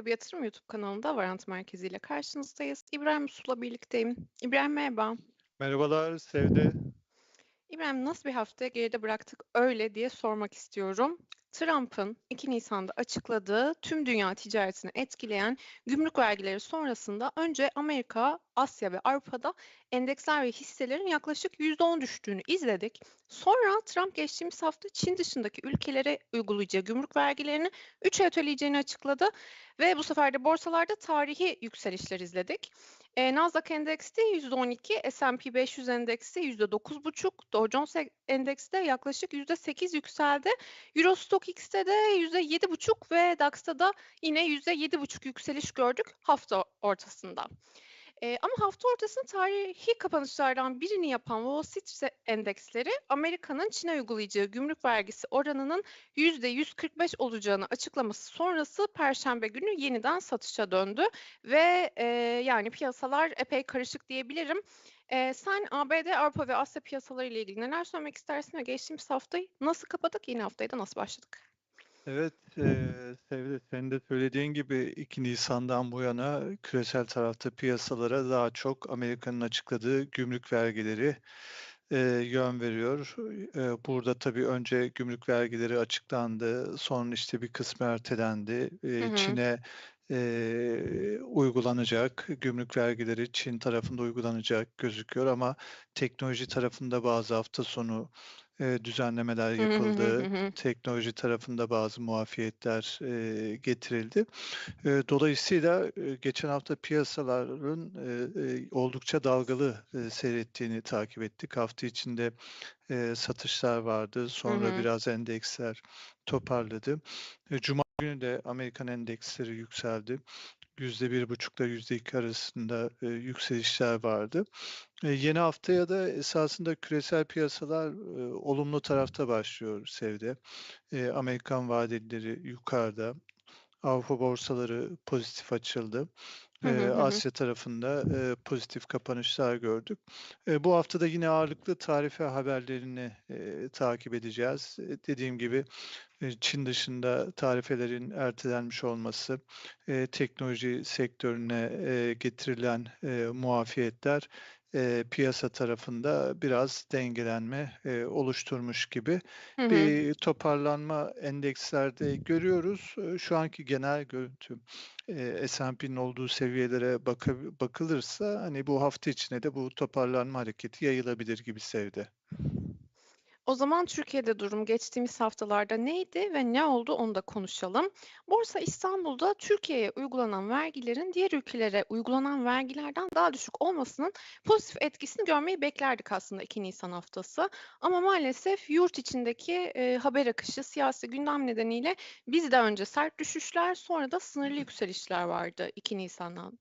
Heb Yatırım YouTube kanalında Varant Merkezi ile karşınızdayız. İbrahim Usul'la birlikteyim. İbrahim merhaba. Merhabalar Sevde. İbrahim nasıl bir haftaya geride bıraktık öyle diye sormak istiyorum. Trump'ın 2 Nisan'da açıkladığı tüm dünya ticaretini etkileyen gümrük vergileri sonrasında önce Amerika, Asya ve Avrupa'da endeksler ve hisselerin yaklaşık %10 düştüğünü izledik. Sonra Trump geçtiğimiz hafta Çin dışındaki ülkelere uygulayacağı gümrük vergilerini 3'e öteleyeceğini açıkladı ve bu sefer de borsalarda tarihi yükselişler izledik. E, Nasdaq endeksi %12, S&P 500 endeksi %9,5, Dow Jones endeksi de yaklaşık %8 yükseldi. Euro X'te de %7,5 ve DAX'ta da yine %7,5 yükseliş gördük hafta ortasında. E, ama hafta ortasında tarihi kapanışlardan birini yapan Wall Street endeksleri Amerika'nın Çin'e uygulayacağı gümrük vergisi oranının %145 olacağını açıklaması sonrası Perşembe günü yeniden satışa döndü ve e, yani piyasalar epey karışık diyebilirim. E, sen ABD, Avrupa ve Asya piyasaları ile ilgili neler söylemek istersin ve geçtiğimiz haftayı nasıl kapadık, yeni haftayı da nasıl başladık? Evet, eee Sevde senin de söylediğin gibi 2 Nisan'dan bu yana küresel tarafta piyasalara daha çok Amerika'nın açıkladığı gümrük vergileri eee, yön veriyor. Eee, burada tabii önce gümrük vergileri açıklandı, sonra işte bir kısmı ertelendi. Hı. Çin'e eee, uygulanacak gümrük vergileri Çin tarafında uygulanacak gözüküyor ama teknoloji tarafında bazı hafta sonu eee, düzenlemeler yapıldı. Teknoloji tarafında bazı muafiyetler eee, getirildi. Eee, dolayısıyla eee, geçen hafta piyasaların eee, eee, oldukça dalgalı eee, seyrettiğini takip ettik. Hafta içinde eee, satışlar vardı. Sonra biraz endeksler toparladı. E, Cuma günü de Amerikan endeksleri yükseldi. %1,5 ile %2 arasında eee, yükselişler vardı. Eee, yeni haftaya da esasında küresel piyasalar eee, olumlu tarafta başlıyor Sevde. Eee, Amerikan vadelileri yukarıda. Avrupa borsaları pozitif açıldı. Hı. Asya tarafında eee, pozitif kapanışlar gördük. Eee, bu hafta da yine ağırlıklı tarife haberlerini eee, takip edeceğiz. Dediğim gibi Çin dışında tarifelerin ertelenmiş olması, teknoloji sektörüne getirilen muafiyetler eee, piyasa tarafında biraz dengelenme eee, oluşturmuş gibi Hı hı. bir toparlanma endekslerde görüyoruz. Şu anki genel görüntü eee, S&P'nin olduğu seviyelere baka- bakılırsa hani bu hafta içine de bu toparlanma hareketi yayılabilir gibi Sevde. O zaman Türkiye'de durum geçtiğimiz haftalarda neydi ve ne oldu onu da konuşalım. Borsa İstanbul'da Türkiye'ye uygulanan vergilerin diğer ülkelere uygulanan vergilerden daha düşük olmasının pozitif etkisini görmeyi beklerdik aslında 2 Nisan haftası. Ama maalesef yurt içindeki e, haber akışı, siyasi gündem nedeniyle bizde önce sert düşüşler sonra da sınırlı yükselişler vardı 2 Nisan'dan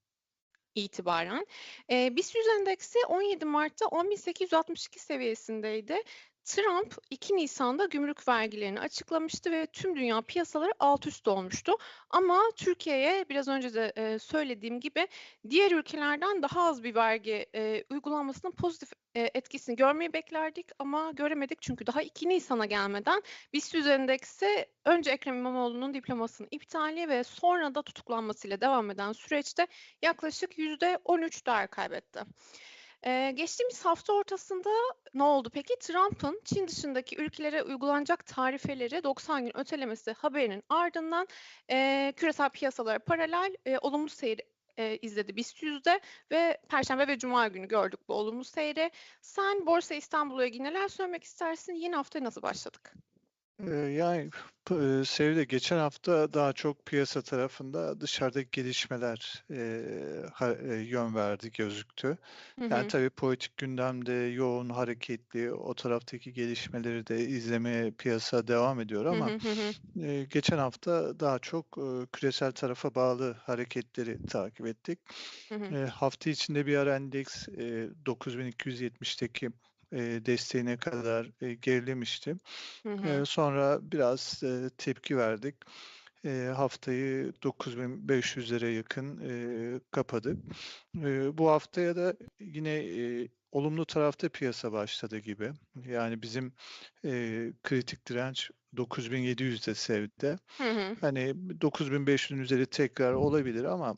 itibaren. E, BIST 100 endeksi 17 Mart'ta 10.862 seviyesindeydi. Trump 2 Nisan'da gümrük vergilerini açıklamıştı ve tüm dünya piyasaları alt üst olmuştu. Ama Türkiye'ye biraz önce de söylediğim gibi diğer ülkelerden daha az bir vergi uygulanmasının pozitif etkisini görmeyi beklerdik ama göremedik çünkü daha 2 Nisan'a gelmeden BIST 100 endeksi önce Ekrem İmamoğlu'nun diplomasının iptali ve sonra da tutuklanmasıyla devam eden süreçte yaklaşık %13 değer kaybetti. Ee, geçtiğimiz hafta ortasında ne oldu peki? Trump'ın Çin dışındaki ülkelere uygulanacak tarifeleri 90 gün ötelemesi haberinin ardından e, küresel piyasalara paralel e, olumlu seyir e, izledi BIST 100'de ve Perşembe ve Cuma günü gördük bu olumlu seyri. Sen Borsa İstanbul'a ilgili neler söylemek istersin? Yeni haftaya nasıl başladık? Yani Sevde geçen hafta daha çok piyasa tarafında dışarıdaki gelişmeler eee, ha- eee, yön verdi gözüktü. Hı Yani hı. tabii politik gündemde yoğun, hareketli, o taraftaki gelişmeleri de izlemeye piyasa devam ediyor ama hı hı hı. eee, geçen hafta daha çok eee, küresel tarafa bağlı hareketleri takip ettik. Hı hı. Eee, hafta içinde bir ara endeks eee 9270'teki eee, desteğine kadar eee, gerilemişti. Hı hı. Eee, sonra biraz eee, tepki verdik. Eee, haftayı 9500'lere yakın eee, kapadık. Eee, bu haftaya da yine eee, olumlu tarafta piyasa başladı gibi. Yani bizim eee, kritik direnç 9700'de Sev'de. Hı hı. Hani 9500'ün üzeri tekrar olabilir ama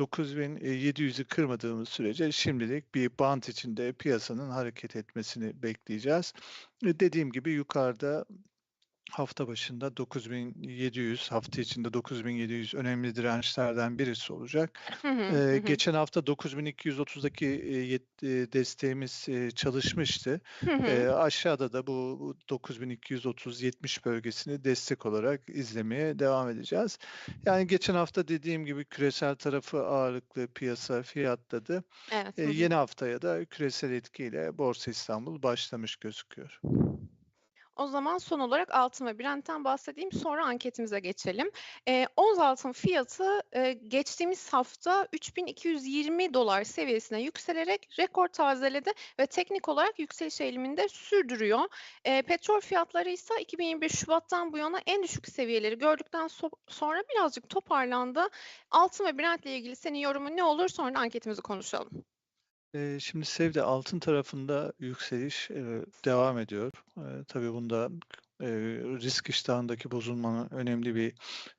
9700'ü kırmadığımız sürece şimdilik bir bant içinde piyasanın hareket etmesini bekleyeceğiz. E, dediğim gibi yukarıda hafta başında 9700, hafta içinde 9700 önemli dirençlerden birisi olacak. Hı. geçen hafta 9230'daki, eee, yet eee, desteğimiz, eee, çalışmıştı. Eee, aşağıda da bu bu 9230-70 bölgesini destek olarak izlemeye devam edeceğiz. Yani geçen hafta dediğim gibi küresel tarafı ağırlıklı piyasa fiyatladı. Evet. Hı. yeni haftaya da küresel etkiyle Borsa İstanbul başlamış gözüküyor. O zaman son olarak altın ve Brent'ten bahsedeyim, sonra anketimize geçelim. Eee, ons altın fiyatı, eee, geçtiğimiz hafta $3220 seviyesine yükselerek rekor tazeledi ve teknik olarak yükseliş eğilimini de sürdürüyor. Eee, petrol fiyatları ise 2025 Şubat'tan bu yana en düşük seviyeleri gördükten so sonra birazcık toparlandı. Altın ve Brent'le ilgili senin yorumun ne olur? Sonra anketimizi konuşalım. Eee, şimdi Sev'de altın tarafında yükseliş, eee, devam ediyor. Eee, tabii bunda, eee, risk iştahındaki bozulmanın önemli bir,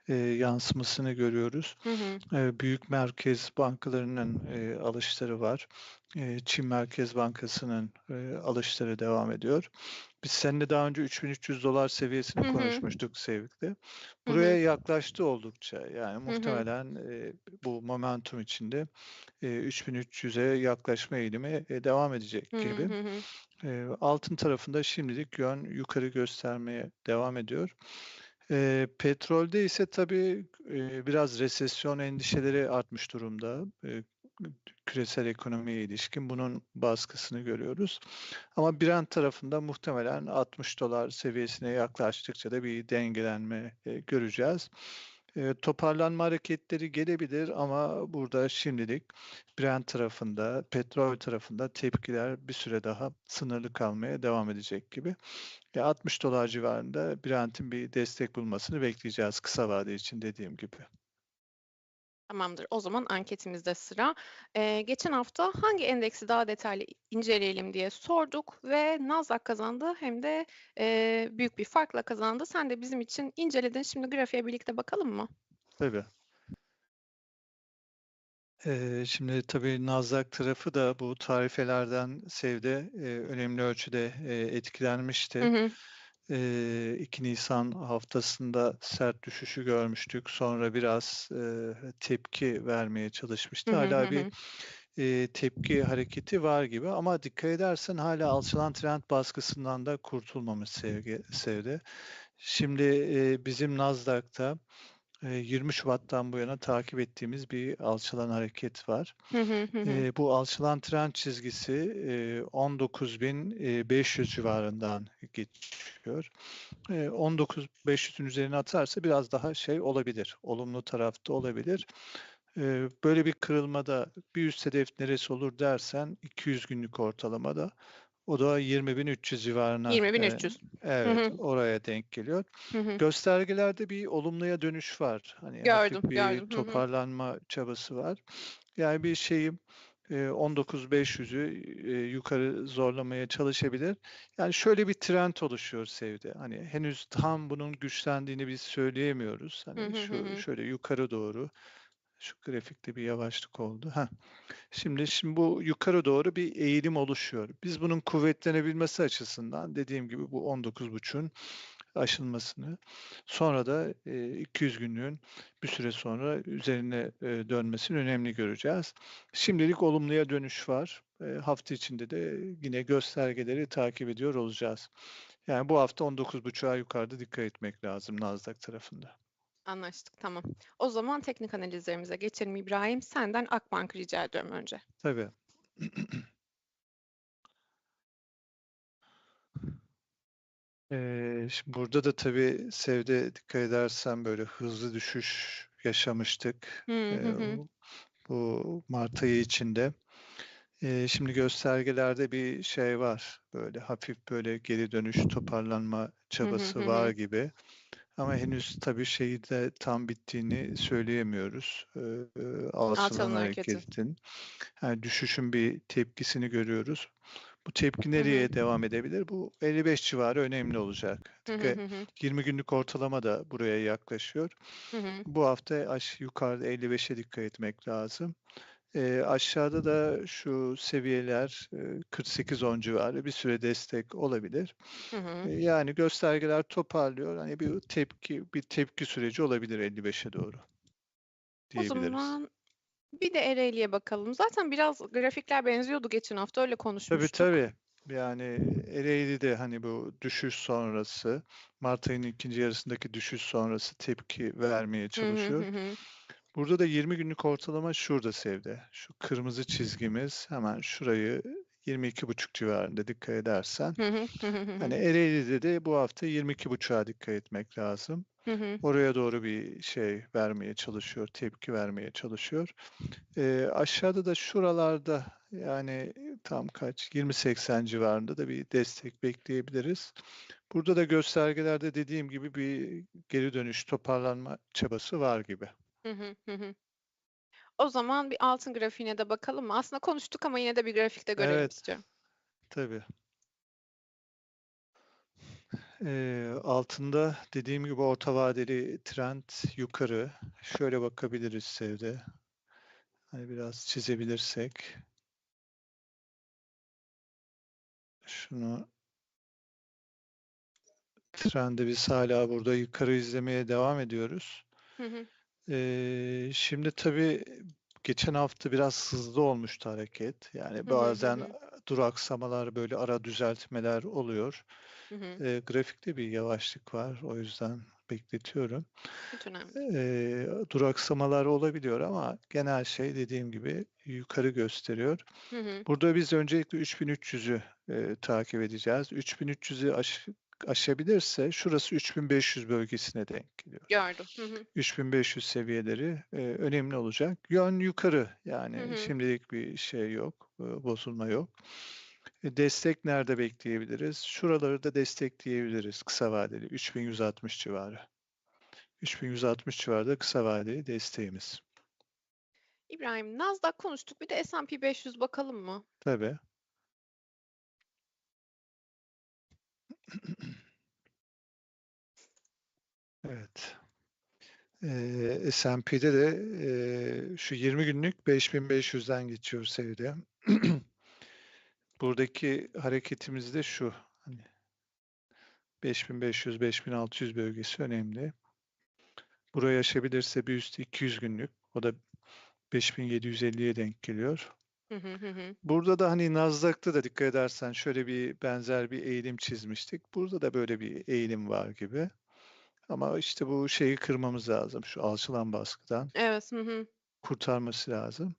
eee, yansımasını görüyoruz. Hı hı. Eee, büyük merkez bankalarının, eee, alışları var. Eee, Çin Merkez Bankası'nın, eee, alışları devam ediyor. Biz seninle daha önce $3300 seviyesini Hı hı. konuşmuştuk. Hı Buraya hı. yaklaştı oldukça. Yani muhtemelen, eee, bu momentum içinde, eee, 3300'e yaklaşma eğilimi, eee, devam edecek Hı gibi. hı hı. Eee, altın tarafında şimdilik yön yukarı göstermeye devam ediyor. Eee, petrolde ise tabii, eee, biraz resesyon endişeleri artmış durumda. Eee, küresel ekonomiye ilişkin bunun baskısını görüyoruz. Ama Brent tarafında muhtemelen $60 seviyesine yaklaştıkça da bir dengelenme, eee, göreceğiz. Toparlanma hareketleri gelebilir ama burada şimdilik Brent tarafında, petrol tarafında tepkiler bir süre daha sınırlı kalmaya devam edecek gibi. Ya, $60 civarında Brent'in bir destek bulmasını bekleyeceğiz kısa vade için dediğim gibi. Tamamdır. O zaman anketimizde sıra. Eee, geçen hafta hangi endeksi daha detaylı inceleyelim diye sorduk ve Nasdaq kazandı hem de, eee, büyük bir farkla kazandı. Sen de bizim için inceledin. Şimdi grafiğe birlikte bakalım mı? Tabii. Eee, şimdi tabii Nasdaq tarafı da bu tarifelerden Sev'de, eee, önemli ölçüde, eee, Hı etkilenmişti. hı. Eee, 2 Nisan haftasında sert düşüşü görmüştük. Sonra biraz, tepki vermeye çalışmıştı. Hı. Hı bir, tepki hareketi var gibi ama dikkat edersen hâlâ alçalan trend baskısından da kurtulmamış Sevge Sev'de. Şimdi, bizim Nasdaq'ta, 20 Şubat'tan bu yana takip ettiğimiz bir alçalan hareket var. Eee, bu alçalan trend çizgisi, eee, 19.500 civarından geçiyor. Eee, 19.500'ün üzerine atarsa biraz daha şey olabilir, olumlu tarafta olabilir. Eee, böyle bir kırılmada bir üst hedef neresi olur dersen 200 günlük ortalamada. O da 20.300 civarına, eee 20.300. Hı Evet, hı. oraya denk geliyor. Hı hı. Göstergelerde bir olumluya dönüş var. Hani Gördüm, bir gördüm. Hı hı. toparlanma çabası var. Yani bir şeyi, eee, 19.500'ü, eee, yukarı zorlamaya çalışabilir. Yani şöyle bir trend oluşuyor Sev'de. Hani henüz tam bunun güçlendiğini biz söyleyemiyoruz. Hı Hani hı. Hı şu hı. şöyle yukarı doğru, şu grafikte bir yavaşlık oldu. Heh. Şimdi şimdi bu yukarı doğru bir eğilim oluşuyor. Biz bunun kuvvetlenebilmesi açısından dediğim gibi bu 19.5'un aşılmasını, sonra da, eee, 200 günlüğün bir süre sonra üzerine, eee, dönmesini önemli göreceğiz. Şimdilik olumluya dönüş var. Eee, hafta içinde de yine göstergeleri takip ediyor olacağız. Yani bu hafta 19.5'a yukarıda dikkat etmek lazım Nasdaq tarafında. Anlaştık, tamam. O zaman teknik analizlerimize geçelim İbrahim. Senden Akbank rica ediyorum önce. Tabii. Eee, şimdi burada da tabii Sev'de dikkat edersen böyle hızlı düşüş yaşamıştık. Hı Eee, hı hı. bu mart ayı içinde. Eee, şimdi göstergelerde bir şey var. Böyle hafif böyle geri dönüş, toparlanma Hı hı. çabası Hı var hı. gibi. Ama henüz tabii şeyi de tam bittiğini söyleyemiyoruz. Eee, alçalan Alçalan hareketi. hareketin. Yani düşüşün bir tepkisini görüyoruz. Bu tepki nereye devam edebilir? Bu 55 civarı önemli olacak. Hı hı, Dikkat hı hı. 20 günlük ortalama da buraya yaklaşıyor. Bu hafta aş yukarıda 55'e dikkat etmek lazım. Eee, aşağıda da şu seviyeler, eee, 48-10 civarı bir süre destek olabilir. Hı hı. Eee, yani göstergeler toparlıyor. Hani bir tepki bir tepki süreci olabilir 55'e doğru O diyebiliriz. zaman bir de Ereğli'ye bakalım. Zaten biraz grafikler benziyordu geçen hafta öyle Tabii konuşmuştuk. tabii. Yani Ereğli'de hani bu düşüş sonrası, Mart ayının ikinci yarısındaki düşüş sonrası tepki vermeye Hı hı, çalışıyor. hı hı. Burada da 20 günlük ortalama şurada Sevde. Şu kırmızı çizgimiz hemen şurayı 22,5 civarında dikkat edersen. Hani. Ereğli'de de bu hafta 22,5'a dikkat etmek lazım. Hı hı. Oraya doğru bir şey vermeye çalışıyor, tepki vermeye çalışıyor. Eee, aşağıda da şuralarda yani tam kaç 20-80 civarında da bir destek bekleyebiliriz. Burada da göstergelerde dediğim gibi bir geri dönüş, toparlanma çabası var gibi. Hı hı, hı hı. O zaman bir altın grafiğine de bakalım mı? Aslında konuştuk ama yine de bir grafikte görelim Evet. istiyorum. Tabii. Eee, altında dediğim gibi orta vadeli trend yukarı. Şöyle bakabiliriz Sevde. Hani biraz çizebilirsek. Şunu trendi biz hala burada yukarı izlemeye devam ediyoruz. Hı hı. Eee, şimdi tabii geçen hafta biraz hızlı olmuştu hareket. Yani Hı hı, hı bazen hı. duraksamalar, böyle ara düzeltmeler oluyor. Hı hı. Eee, grafikte bir yavaşlık var. O yüzden bekletiyorum. Hiç önemli değil. Eee, duraksamalar olabiliyor ama genel şey dediğim gibi yukarı gösteriyor. Hı hı. Burada biz öncelikle 3300'ü eee, takip edeceğiz. 3300'ü aş aşabilirse şurası 3500 bölgesine denk geliyor. Gördüm. Hı hı. 3500 seviyeleri eee, önemli olacak. Yön yukarı Hı yani hı. şimdilik bir şey yok, eee, bozulma yok. E, destek nerede bekleyebiliriz? Şuraları da destekleyebiliriz kısa vadeli 3160 civarı. 3160 civarında kısa vadeli desteğimiz. İbrahim, Nasdaq konuştuk. Bir de S&P 500 bakalım mı? Tabii. Evet. Eee, S&P'de de eee, şu 20 günlük 5500'den geçiyor seviyede. Buradaki hareketimiz de şu. Hani 5500-5600 bölgesi önemli. Burayı aşabilirse bir üstü 200 günlük. O da 5750'ye denk geliyor. Hı hı, hı hı. Burada da hani Nasdaq'ta da dikkat edersen şöyle bir benzer bir eğilim çizmiştik. Burada da böyle bir eğilim var gibi. Ama işte bu şeyi kırmamız lazım. Şu alçılan baskıdan Evet. Hı hı. kurtarması lazım.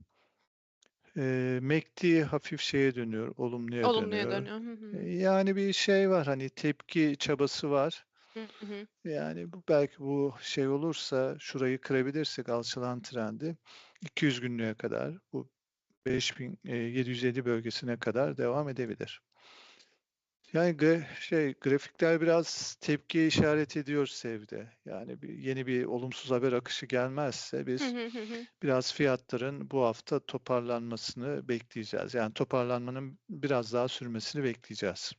Eee MACD hafif şeye dönüyor, olumluya Olumluya dönüyor. dönüyor. Hı hı. Yani bir şey var hani tepki çabası var. Hı hı. Yani bu belki bu şey olursa şurayı kırabilirsek alçılan trendi 200 günlüğe kadar bu 5750 bölgesine kadar devam edebilir. Yani şey grafikler biraz tepkiye işaret ediyor Sevde. Yani bir yeni bir olumsuz haber akışı gelmezse biz biraz fiyatların bu hafta toparlanmasını bekleyeceğiz. Yani toparlanmanın biraz daha sürmesini bekleyeceğiz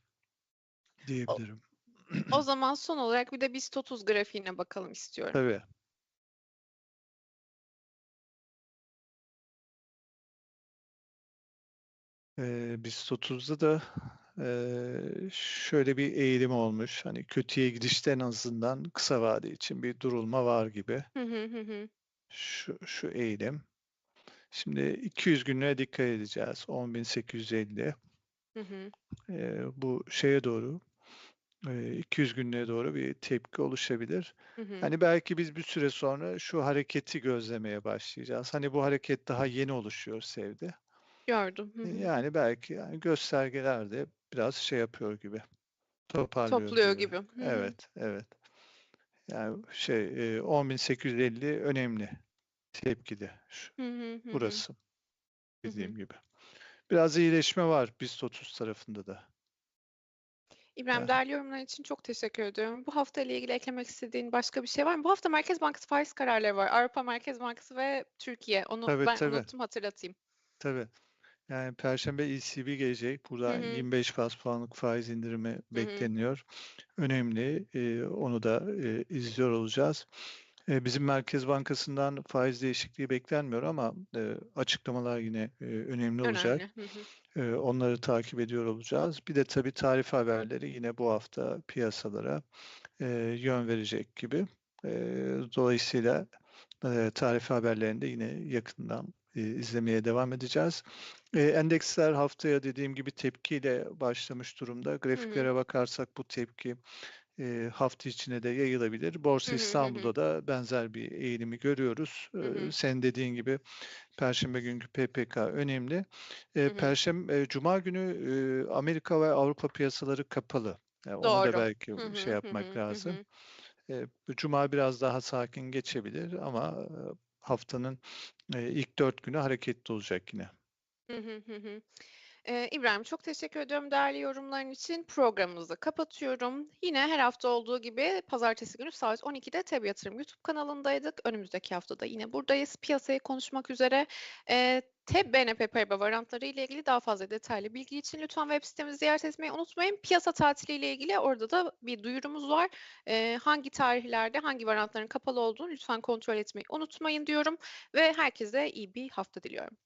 O diyebilirim. o zaman son olarak bir de BIST 30 grafiğine bakalım istiyorum. Tabii. Eee, BIST 30'da da eee, şöyle bir eğilim olmuş. Hani kötüye gidişte en azından kısa vade için bir durulma var gibi. Hı hı, hı hı. Şu şu eğilim. Şimdi 200 günlüğe dikkat edeceğiz. 10.850. Hı bu şeye doğru, eee, 200 günlüğe doğru bir tepki oluşabilir. Hı hı. Hani belki biz bir süre sonra şu hareketi gözlemeye başlayacağız. Hani bu hareket daha yeni oluşuyor Sevde. Gördüm. Hı hı. yani belki yani göstergeler de biraz şey yapıyor gibi, toparlıyor Topluyor gibi. gibi. Hı. Evet, evet. Yani şey, eee, 10.850 önemli tepkide. Burası dediğim gibi. Biraz iyileşme var BIST 30 tarafında da. İbrahim, değerli yorumların için çok teşekkür ediyorum. Bu hafta ile ilgili eklemek istediğin başka bir şey var mı? Bu hafta Merkez Bankası faiz kararları var. Avrupa Merkez Bankası ve Türkiye. Onu Tabii ben tabii. unuttum hatırlatayım. Tabii. Yani perşembe ECB gelecek. Hı Buradan hı. 25 bas puanlık faiz indirimi Hı hı. bekleniyor. Önemli. Eee, onu da, eee, izliyor olacağız. Eee, bizim Merkez Bankası'ndan faiz değişikliği beklenmiyor ama, eee, açıklamalar yine, eee, önemli olacak. Önemli. Hı hı. Eee, onları takip ediyor olacağız. Bir de tabii tarif haberleri yine bu hafta piyasalara, eee, yön verecek gibi. Eee, dolayısıyla, eee, tarif haberlerini de yine yakından, izlemeye devam edeceğiz. Endeksler haftaya dediğim gibi tepkiyle başlamış durumda. Grafiklere bakarsak bu tepki, eee, hafta içine de yayılabilir. Borsa Hı hı. Hı hı. İstanbul'da da benzer bir eğilimi görüyoruz. Hı hı. senin dediğin gibi perşembe günkü PPK önemli. Hı Eee, hı. perşem eee, cuma günü, eee, Amerika ve Avrupa piyasaları kapalı. Ya, onu da Doğru. belki Hı hı. şey yapmak hı. Hı lazım. hı. Eee, cuma biraz daha sakin geçebilir ama, haftanın, eee, ilk 4 günü hareketli olacak yine. Eee, İbrahim çok teşekkür ediyorum değerli yorumların için. Programımızı kapatıyorum. Yine her hafta olduğu gibi pazartesi günü saat 12'de TEB Yatırım YouTube kanalındaydık. Önümüzdeki hafta da yine buradayız. Piyasayı konuşmak üzere. Eee, TEB BNP Paribas varyantları ile ilgili daha fazla detaylı bilgi için lütfen web sitemizi ziyaret etmeyi unutmayın. Piyasa tatiliyle ilgili orada da bir duyurumuz var. Eee, hangi tarihlerde hangi varyantların kapalı olduğunu lütfen kontrol etmeyi unutmayın diyorum ve herkese iyi bir hafta diliyorum.